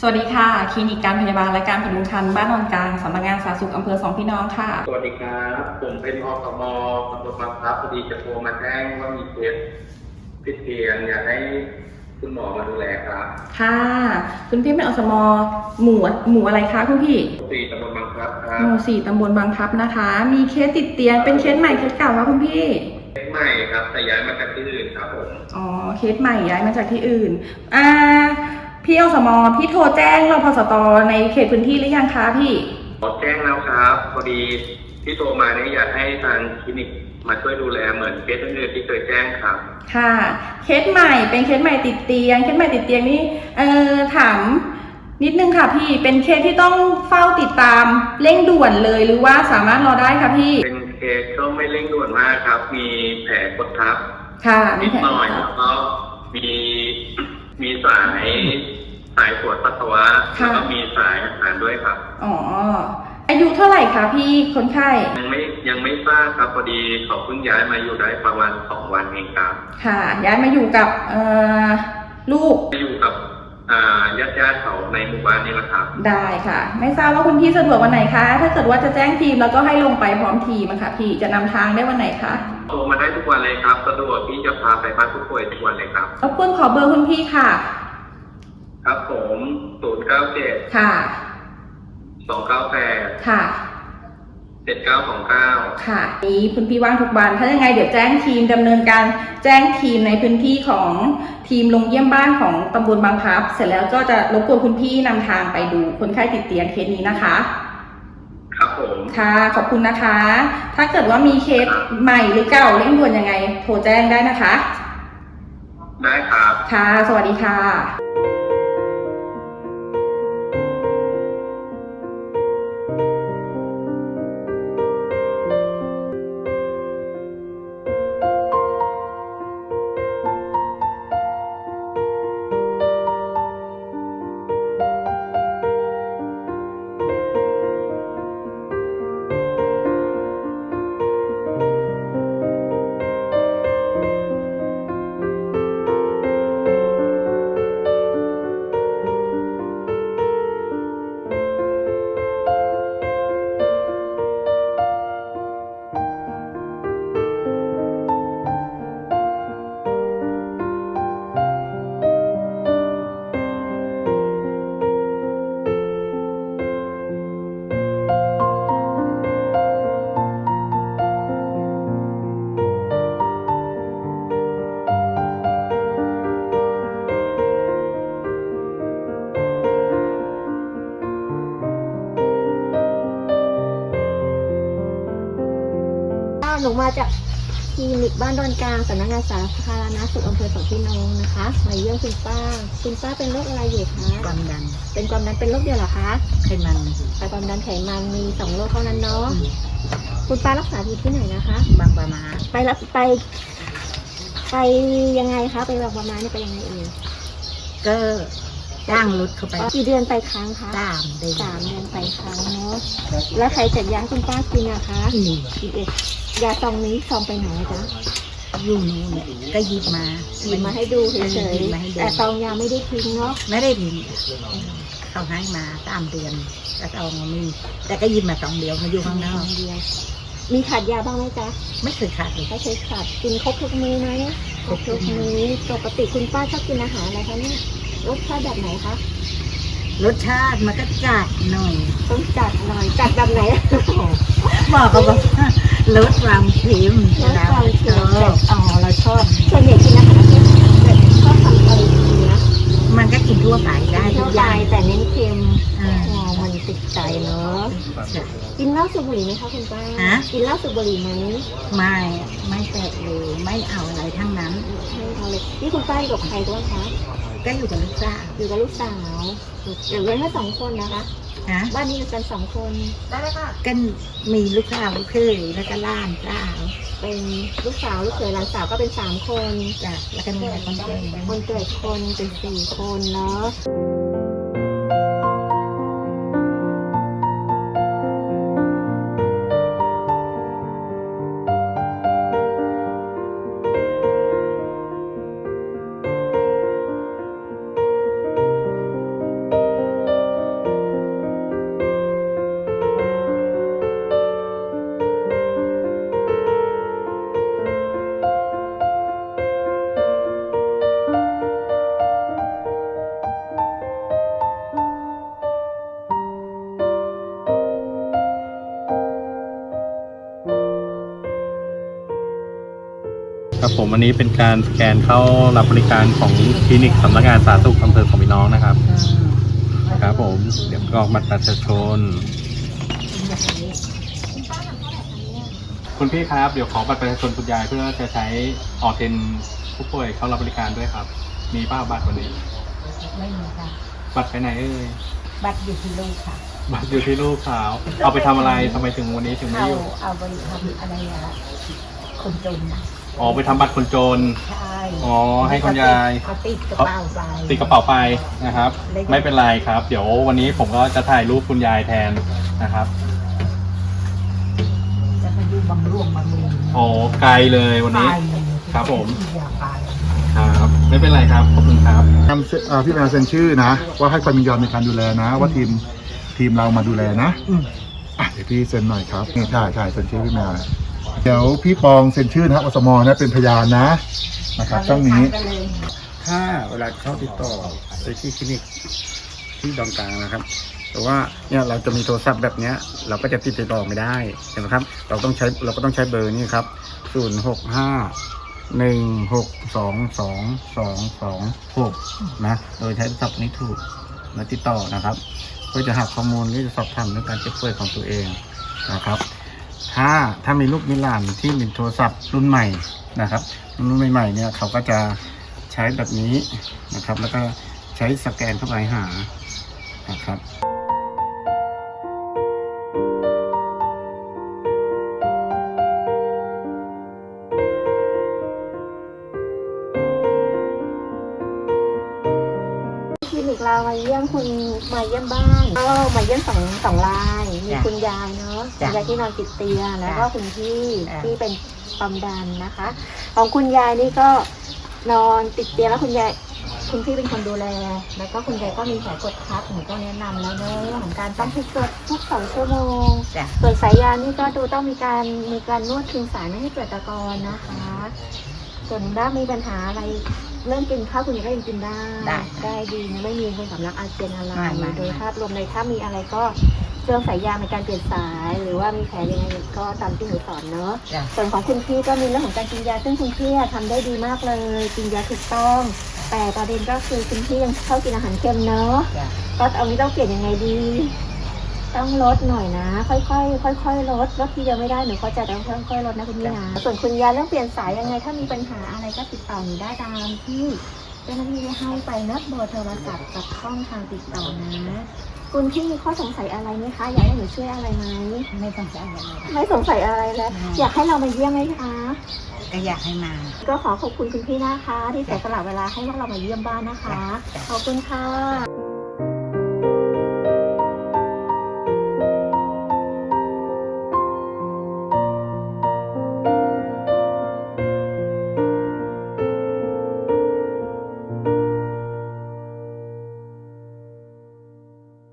สวัสดีค่ะ คลินิกการพยาบาลและการพดุงครรภ์บ้านนอนกลางสำนักงานสาธารณสุขอำเภอสองพี่น้องค่ะ สวัสดีครับผมเป็นอสมตำรวจบางพลับพอดีจะโทรมาแจ้งว่ามีเคสพิเตียงอยากให้คุณหมอมาดูแลครับค่ะ คุณพี่เป็นอสมหมู่หมู่อะไรคะคุณพี่สี่ตำรวจบางพลับครัหบมู่สี่ตำบลบางพลับนะคะ มีเคสติดเตียงเป็นเคสใหม่เคสเก่าคะคุณพี่เคสใหม่ครับแต่ย้ายมาจากที่อื่นครับผมอ๋อเคสใหม่ย้ายมาจากที่อื่นอ่า พี่อสมพี่โทรแจ้งรพสตในเขตพื้นที่หรือยังคะพี่ ขอแจ้งแล้วครับพอดีที่โทรมาเนี่ยอยากให้ทางคลินิกมาช่วยดูแลเหมือนเคสอื่นๆที่เคยแจ้งครับ ค่ะ เคสใหม่เป็นเคสใหม่ติดเตียง เคสใหม่ติดเตียงนี่เอ่อถามนิดนึงค่ะพี่ เป็นเคสที่ต้องเฝ้าติดตามเร่งด่วนเลยหรือว่าสามารถรอได้คะพี่ เป็นเคสก็ไม่เร่งด่วนมากครับ มีแผลกดทับค่ะมีนิดแผลหน่อยแล้วก็มีมีสาย สายตรวจปัสสาวะแล้วก็มีสายอาหารด้วยครับ อ๋อ อายุเท่าไหร่คะพี่คนไข้ ยังไม่ยังไม่ทราบครับพอดีเขาเพิ่งย้ายมาอยู่ได้ประมาณสองวันเองครับค่ะ ย้ายมาอยู่กับเอ่อลูกจะอยู่กับอ่าญาติญาติๆเขาในหมู่บ้านนี่แหละครับ ได้ค่ะ ไม่ทราบว่าคุณพี่สะดวกวันไหนคะ ถ้าเกิดว่าจะแจ้งทีมแล้วก็ให้ลงไปพร้อมทีมอะค่ะพี่ จะนำทางได้วันไหนคะโทรมาได้ทุกวันเลยครับ สะดวกที่จะพาไปบ้านผู้ป่วยทุกวันเลยครับ รบกวนขอเบอร์คุณพี่ค่ะ ครับผมศูนย์เก้าเจ็ดค่ะ สองเก้าแปดค่ะ เจ็ดเก้าสองเก้าค่ะนี้คุณพี่ว่างทุกวันถ้ายังไงเดี๋ยวแจ้งทีมดำเนินการแจ้งทีมในพื้นที่ของทีมลงเยี่ยมบ้านของตำบลบางพลับ เสร็จแล้วก็จะรบกวนคุณพี่นำทางไปดูคนไข้ติดเตียงเคสนี้นะคะ ครับผม ค่ะ ขอบคุณนะคะ ถ้าเกิดว่ามีเคสใหม่หรือเก่าเร่งด่วนยังไง โทรแจ้งได้นะคะ ได้ครับ ค่ะ สวัสดีค่ะ มาจากคลินิกบ้านดอนกลางสำนักงานสาธารณสุขอำเภอสองพี่น้องนะคะมาเยี่ยมคุณป้า คุณป้าเป็นโรคอะไรอยู่คะความดันเป็นความดันเป็นโรคเดียวเหรอคะไขมันแต่ความดันไขมันมีสองโรคเท่านั้นเนาะคุณป้ารักษาอยู่ที่ไหนนะคะ บางประมาไปรับไป ไปยังไงคะไปแบบประมาณนี้ไปยังไงเอ่ยก็ จ้างรถเข้าไปกี่เดือนไปครั้งคะตามได้สามเดือนไปครั้งเนาะแล้วใครจัดยาให้คุณป้ากินนะคะนี่กินเอกยาซองนี้ซองไปไหนจ๊ะอยู่นู้นเนี่ยก็หยิบมาหยิบมาให้ดูเฉหยยิบมาให้ๆดูแต่ซองยาไม่ได้ทิ้งเนาะไม่ได้พิมพ์เขาให้มาสามเดือนแล้วเอามามีแต่ก็หยิบมาสองเดียวมาอยู่ข้างนอกเดียวมีขาดยาบ้างไหมจ๊ะไม่เคยขาดเลยถ้าเคยขาดกินครบทุกมื้อไหมครบทุกมื้อปกติคุณป้าชอบกินอาหารอะไรคะเนี่ย รสชาติแบบไหนคะ รสชาติมันก็จัดหน่อย ต้องจัดหน่อย จัดแบบไหน บอกเขาบอกว่ารสความเค็มรสความเค็มชอบอ๋อเราชอบส่วนใหญ่กินอาหารที่แบบชอบทำอะไรกินนะ มันก็กินทั่วไปได้ทุเท่ากอใจย่างแต่เน้นเค็มอ่าอ๋อมันติดใจเนาะกินเหล้าสูบบุหรี่ไหมคะคุณป้าฮะกินเหล้าสูบบุหรี่ไหมไม่ไม่แตะเลยไม่เอาอะไรทั้งนั้นไม่เอาเลยนี่คุณป้าอยู่กับใครด้วยคะ ก็อยู่กับลูกสาวอยู่กับลูกสาวอยู่กันแค่สองคนนะคะฮะบ้านนี้อยู่กันสองคนก็มีลูกสาวลูกเคยแล้วก็หล้านสาวเป็นลูกสาวลูกเขยหลานสาวก็เป็นสามคนจ้ะแล้วก็มีแต่คนเก่งคนเกิดคนเป็นสี่คนเนาะ ครับผมอันนี้เป็นการสแกนเข้ารับบริการของคลินิกสำนักงานสาธารณสุขอำเภอของพี่น้องนะครับ ครับผม เดี๋ยวกรอกบัตรประชาชน คุณพี่ครับเดี๋ยวขอบัตรประชาชนคุณยายเพื่อจะใช้ออกเทนผู้ป่วยเข้ารับบริการด้วยครับ มีป้าบัตรวันนี้ ไม่มีค่ะ บัตรไปไหนเอ่ย บัตรอยู่ที่ลูกค่ะ บัตรอยู่ที่ลูกสาว เอาไปทำอะไรทำไมถึงวันนี้ถึงไม่เอาอยู่ เอาไปทำอะไรอะคนจนน่ะ อ๋อไปทำบัตรคนจน ใช่อ๋อให้คุณยาย เขาติดกระเป๋าไปติดกระเป๋าไปนะครับ ไม่เป็นไรครับ เดี๋ยววันนี้ผมก็จะถ่ายรูปคุณยายแทนนะครับจะไปดูบางร่วงบางรูโอ้ไกลเลยวันนี้ไปครับผม อย่าไปครับ ไม่เป็นไรครับขอบคุณครับนำเซ็นเอ่อพี่แมวเซ็นชื่อนะ ว่าให้ความยินยอมในการดูแลนะ ว่าทีมทีมเรามาดูแลนะอะเดี๋ยวพี่เซ็นหน่อยครับนี่ใช่ใช่เซ็นชื่อพี่แมวนะ เดี๋ยวพี่ปองเซ็นชื่อนะครับอสมนะเป็นพยานนะนะครับช่องนี้ไปเลยถ้าเวลาเข้าติดต่อไปที่คลินิกที่ดอนกลางนะครับ แต่ว่าเนี่ยเราจะมีโทรศัพท์แบบเนี้ย เราก็จะติดต่อไม่ได้ใช่ไหมครับ เราต้องใช้เราก็ต้องใช้เบอร์นี้ครับ0 6 5 1 6 2 2 2 2 6นะ โดยใช้โทรศัพท์นี้ถูกมาติดต่อนะครับ เพื่อจะหาข้อมูลหรือจะสอบถามเรื่องการเจ็บป่วยของตัวเองนะครับ ถ้าถ้ามีลูกมิลานที่มีโทรศัพท์รุ่นใหม่นะครับ รุ่นใหม่ๆเนี่ยเขาก็จะใช้แบบนี้นะครับ แล้วก็ใช้สแกนเข้าไปหานะครับคลินิกเรามาเยี่ยมคุณมาเยี่ยมบ้านก็มาเยี่ยมสองสองราย มีคุณยายเนาะ คุณยายที่นอนติดเตียงแล้วก็คุณพี่ที่เป็นความดันนะคะ ของคุณยายนี่ก็นอนติดเตียงแล้วคุณยายคุณพี่เป็นคนดูแล แล้วก็คุณยายก็มีแผลกดทับหนูก็แนะนำแล้วเนอะเรื่องของการต้องให้กดทุกสองชั่วโมง จ้ะส่วนสายยางนี่ก็ดูต้องมีการมีการนวดคืนสายไม่ให้เกิดตะกอนนะคะ ส่วนถ้ามีปัญหาอะไรเรื่องกินข้าวคุณยายก็ยังกินได้ ได้ได้ดีนะไม่มีเป็นสำลักอาเจียนอะไร ไม่ไม่ โดยภาพรวมในถ้ามีอะไรก็ เครื่องสายยางในการเปลี่ยนสาย หรือว่ามีแผลยังไงก็ตามที่หนูสอนเนอะจ้ะ ส่วนของคุณพี่ก็มีเรื่องของการกินยาซึ่งคุณพี่อะทำได้ดีมากเลยกินยาถูกต้อง แต่ประเด็นก็คือคุณพี่ยังชอบกินอาหารเค็มเนอะจ้ะก็เอานี้ต้องเปลี่ยนยังไงดี ต้องลดหน่อยนะ ค่อยๆค่อยๆลดลดทีเดียวไม่ได้หนูเข้าใจแต่ต้องค่อยๆลดนะคุณพี่นะส่วนคุณยายเรื่องเปลี่ยนสายยังไง ถ้ามีปัญหาอะไรก็ติดต่อหนูได้ตามที่เจ้าหน้าที่ได้ให้ไปนะเบอร์โทรศัพท์กับช่องทางติดต่อนะ คุณพี่มีข้อสงสัยอะไรไหมคะ อยากให้หนูช่วยอะไรไหมไม่ต้องจ่ายอะไรไม่สงสัยอะไรแล้วอยากให้เรามาเยี่ยมไหมคะ ก็อยากให้มาก็ขอขอบคุณคุณพี่นะคะ ที่เสียสละเวลาให้พวกเรามาเยี่ยมบ้านนะคะ ขอบคุณค่ะ